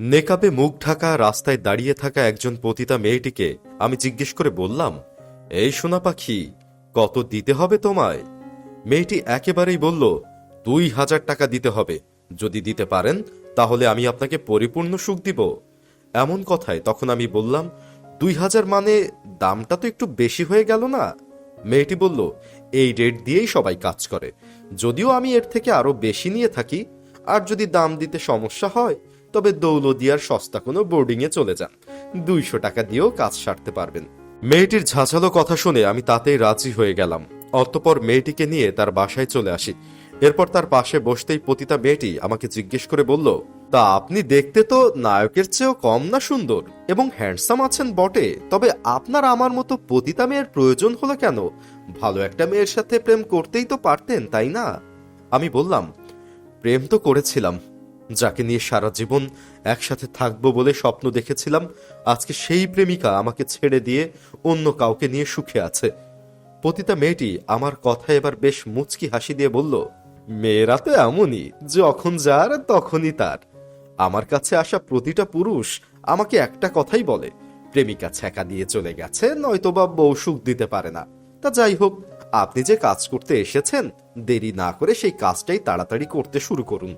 নেকাবে মুখ ঢাকা রাস্তায় দাঁড়িয়ে থাকা একজন পতিতা মেয়েটিকে আমি জিজ্ঞেস করে বললাম, এই সোনা পাখি, কত দিতে হবে তোমায়? মেয়েটি একেবারেই বলল, দুই হাজার টাকা দিতে হবে। যদি দিতে পারেন, তাহলে আমি আপনাকে পরিপূর্ণ সুখ দিব। এমন কথায় তখন আমি বললাম, দুই হাজার মানে দামটা তো একটু বেশি হয়ে গেল না? মেয়েটি বলল, এই রেট দিয়েই সবাই কাজ করে। যদিও আমি এর থেকে আরও বেশি নিয়ে থাকি, আর যদি দাম দিতে সমস্যা হয় তবে দৌলদিয়ার সস্তা কোনো বোর্ডিংয়ে চলে যান। দুইশো টাকা দিয়েও কাজ সারতে পারবেন। মেয়েটির ঝাঁঝালো কথা শুনে আমি তাতেই রাজি হয়ে গেলাম। অতঃপর মেয়েটিকে নিয়ে তার বাসায় চলে আসি। এরপর তার পাশে বসতেই পতিতা মেয়েটি আমাকে জিজ্ঞেস করে বলল, তা আপনি দেখতে তো নায়কের চেয়েও কম না সুন্দর এবং হ্যান্ডসাম আছেন বটে, তবে আপনার আমার মতো পতিতা মেয়ের প্রয়োজন হলো কেন? ভালো একটা মেয়ের সাথে প্রেম করতেই তো পারতেন, তাই না? আমি বললাম, প্রেম তো করেছিলাম যাকে নিয়ে সারা জীবন একসাথে থাকব বলে স্বপ্ন দেখেছিলাম, আজকে সেই প্রেমিকা আমাকে ছেড়ে দিয়ে অন্য কাউকে নিয়ে সুখে আছে। পতিতা মেয়েটি আমার কথা এবার বেশ মুচকি হাসি দিয়ে বলল, মেয়েরা তো এমনই, যখন যার তখনই তার। আমার কাছে আসা প্রতিটা পুরুষ আমাকে একটা কথাই বলে, প্রেমিকা ছ্যাঁকা দিয়ে চলে গেছে, নয়তোবা বউ সুখ দিতে পারে না। তা যাই হোক, আপনি যে কাজ করতে এসেছেন, দেরি না করে সেই কাজটাই তাড়াতাড়ি করতে শুরু করুন।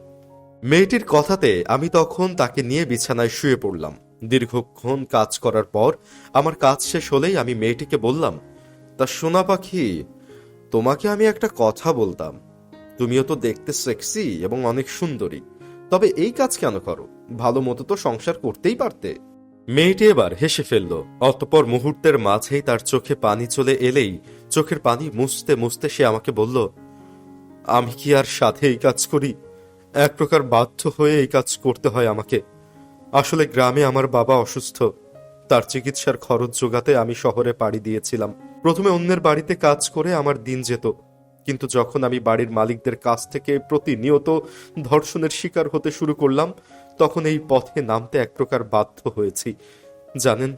মেয়েটির কথাতে আমি তখন তাকে নিয়ে বিছানায় শুয়ে পড়লাম। দীর্ঘক্ষণ কাজ করার পর আমার কাজ শেষ হলেই আমি মেয়েটিকে বললাম, তা সোনা পাখি, তোমাকে আমি একটা কথা বলতাম। তুমিও তো দেখতে সেক্সি এবং অনেক সুন্দরী। তবে এই কাজ কেন করো? ভালো মতো তো সংসার করতেই পারতে। মেয়েটি এবার হেসে ফেলল। অতপর মুহূর্তের মাঝেই তার চোখে পানি চলে এলেই চোখের পানি মুছতে মুছতে সে আমাকে বলল, আমি কি আর সাথে এই কাজ করি? এক প্রকার বাধ্য হয়ে এই কাজ করতে হয় আমাকে। আসলে গ্রামে আমার বাবা অসুস্থ। তার চিকিৎসার খরচ জোগাতে আমি শহরে পাড়ি দিয়েছিলাম। প্রথমে অন্যের বাড়িতে কাজ করে আমার দিন যেত। কিন্তু যখন আমি বাড়ির মালিকদের কাছ থেকে প্রতিনিয়ত ধর্ষণের শিকার হতে শুরু করলাম, তখন এই পথে নামতে এক প্রকার বাধ্য হয়েছি। জানেন,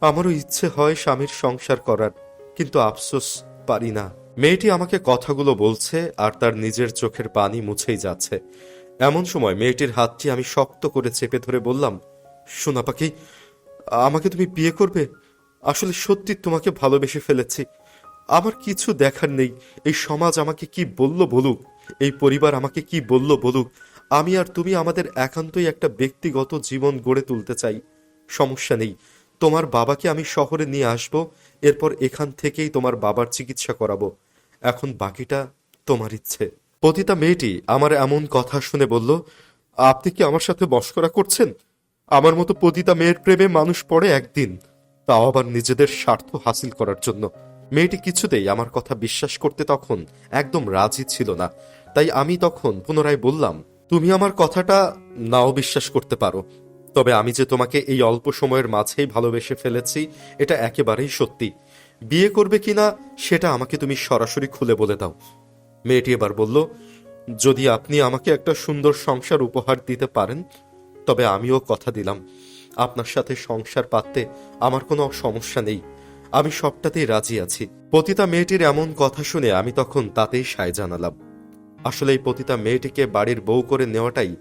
আমারও ইচ্ছে হয় স্বামীর সংসার করার, কিন্তু আফসোস পারি না। মেয়েটি আমাকে কথাগুলো বলছে আর তার নিজের চোখের পানি মুছেই যাচ্ছে। এমন সময় মেয়েটির হাতটি আমি শক্ত করে চেপে ধরে বললাম সোনা পাখি, আমাকে তুমি বিয়ে করবে? আসলে সত্যি তোমাকে ভালোবেসে ফেলেছি। আমার কিছু দেখার নেই। এই সমাজ আমাকে কি বলল বলুক? এই পরিবার আমাকে কি বলল বলুক? আমি আর তুমি আমাদের একান্তই একটা ব্যক্তিগত জীবন গড়ে তুলতে চাই। সমস্যা নেই। তোমার বাবাকে আমি শহরে নিয়ে আসব, এরপর এখান থেকেই তোমার বাবার চিকিৎসা করাবো। এখন বাকিটা তোমার ইচ্ছে। পতিতা মেয়েটি আমার এমন কথা শুনে বলল, আপনি কি আমার সাথে বস্করা করছেন? আমার মতো পতিতা মেয়ের প্রেমে মানুষ পড়ে একদিন, তাও আবার নিজেদের স্বার্থ হাসিল করার জন্য। মেয়েটি কিছুতেই আমার কথা বিশ্বাস করতে তখন একদম রাজি ছিল না। তাই আমি তখন পুনরায় বললাম, তুমি আমার কথাটা নাও বিশ্বাস করতে পারো, তবে আমি যে তোমাকে এই অল্প সময়ের মাঝেই ভালোবেসে ফেলেছি, এটা একেবারেই সত্যি। বিয়ে করবে কিনা, সেটা আমাকে তুমি সরাসরি খুলে বলে দাও। মেয়েটি এবার বলল, যদি আপনি আমাকে একটা সুন্দর সংসার উপহার দিতে পারেন, তবে আমিও কথা দিলাম। আপনার সাথে সংসার পাততে আমার কোনো সমস্যা নেই। আমি সবটাতেই রাজি আছি। পতিতা মেয়েটির এমন কথা শুনে আমি তখন তাতেই সায় জানালাম। আসলে এই পতিতা মেয়েটিকে বাড়ির বউ করে নেওয়াটাই